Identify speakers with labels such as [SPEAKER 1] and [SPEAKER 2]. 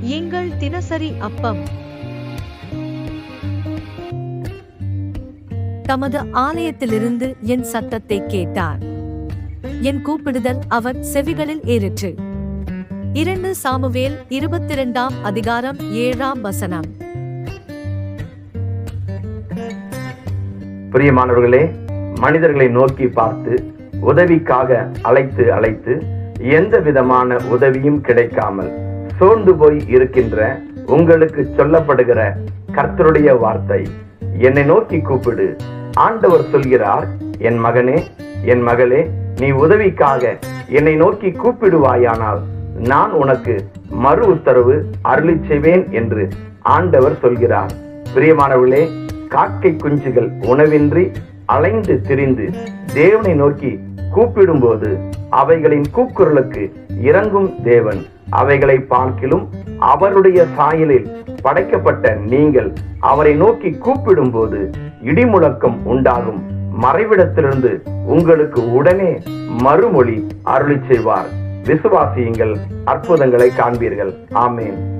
[SPEAKER 1] எங்கள் தினசரி அப்பம். தமது ஆலயத்திலிருந்து என் சத்தத்தை கேட்டார். என் கூப்பிடுதல் அவர் செவிகளில் ஏறிற்று. இரண்டு சாமுவேல் இருபத்திரண்டாம் அதிகாரம் ஏழாம் வசனம்.
[SPEAKER 2] பிரியமானவர்களே மனிதர்களை நோக்கி பார்த்து உதவிக்காக அழைத்து அழைத்து எந்த விதமான உதவியும் கிடைக்காமல் சோர்ந்து போய் இருக்கின்ற உங்களுக்கு சொல்லப்படுகிற கர்த்தருடைய வார்த்தை. என்னை நோக்கி கூப்பிடு. ஆண்டவர் சொல்கிறார் என் மகனே என் மகளே நீ உதவிக்காக என்னை நோக்கி கூப்பிடுவாயானால் நான் உனக்கு மறு உத்தரவு அருளி செய்வேன் என்று ஆண்டவர் சொல்கிறார். பிரியமானவர்களே காக்கை குஞ்சுகள் உணவின்றி அலைந்து திரிந்து தேவனை நோக்கி கூப்பிடும்போது அவைகளின் கூக்குரலுக்கு இறங்கும் தேவன். அவைகளை பார்க்கிலும் அவருடைய சாயலில் படைக்கப்பட்ட நீங்கள் அவரை நோக்கி கூப்பிடும் போது இடிமுழக்கம் உண்டாகும். மறைவிடத்திலிருந்து உங்களுக்கு உடனே மறுமொழி அருளி செய்வார். விசுவாசியுங்கள் அற்புதங்களை காண்பீர்கள். ஆமேன்.